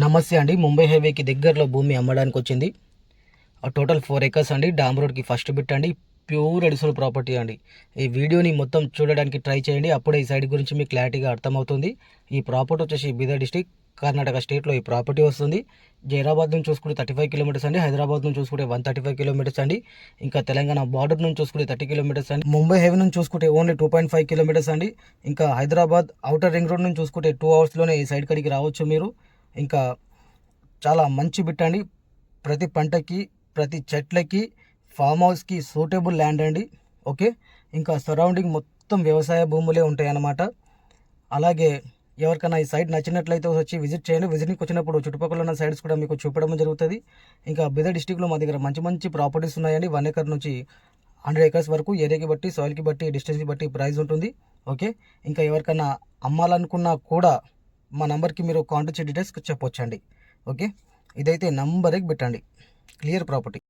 నమస్తే అండి. ముంబై హైవేకి దగ్గరలో భూమి అమ్మడానికి వచ్చింది ఆ టోటల్ ఫోర్ ఎకర్స్ అండి. డామ్ రోడ్కి ఫస్ట్ బిట్ అండి. ప్యూర్ అడిషనల్ ప్రాపర్టీ అండి. ఈ వీడియోని మొత్తం చూడడానికి ట్రై చేయండి. అప్పుడే ఈ సైడ్ గురించి మీకు క్లారిటీగా అర్థమవుతుంది. ఈ ప్రాపర్టీ వచ్చేసి బీదర్ డిస్టిక్ కర్ణాటక స్టేట్లో ఈ ప్రాపర్టీ వస్తుంది. జైరాబాద్ నుంచి చూసుకుంటే థర్టీ ఫైవ్ కిలోమీటర్స్ అండి. హైదరాబాద్ నుంచి చూసుకుంటే వన్ థర్టీ ఫైవ్ కిలోమీటర్స్ అండి. ఇంకా తెలంగాణ బార్డర్ నుంచి చూసుకుంటే థర్టీ కిలోమీటర్స్ అండి. ముంబై హైవే నుంచి చూసుకుంటే only two point five kilometres అండి. ఇంకా హైదరాబాద్ అవుటర్ రింగ్ రోడ్ నుంచి చూసుకుంటే టూ అవర్స్లోనే ఈ సైడ్ కడికి రావచ్చు మీరు. ఇంకా చాలా మంచి బిట్ అండి. ప్రతి పంటకి ప్రతి చెట్లకి ఫామ్ హౌస్కి సూటబుల్ ల్యాండ్ అండి. ఓకే? ఇంకా సరౌండింగ్ మొత్తం వ్యవసాయ భూములే ఉంటాయన్నమాట. అలాగే ఎవరికైనా ఈ సైట్ నచ్చినట్లయితే వచ్చి విజిట్ చేయండి. విజిట్కి వచ్చినప్పుడు చుట్టుపక్కల ఉన్న సైడ్స్ కూడా మీకు చూపడం జరుగుతుంది. ఇంకా బిదర్ డిస్టిక్లో మా దగ్గర మంచి మంచి ప్రాపర్టీస్ ఉన్నాయండి. వన్ ఎకర్ నుంచి హండ్రెడ్ ఎకర్స్ వరకు ఏరియాకి బట్టి సాయిల్కి బట్టి డిస్టెన్స్కి బట్టి ప్రైస్ ఉంటుంది. ఓకే? ఇంకా ఎవరికైనా అమ్మాలనుకున్నా కూడా మా నంబర్కి మీరు కాంటాక్ట్ డీటెయిల్స్ చెప్పొచ్చండి. ఓకే? ఇదైతే నెంబర్కి పెట్టండి. Clear property.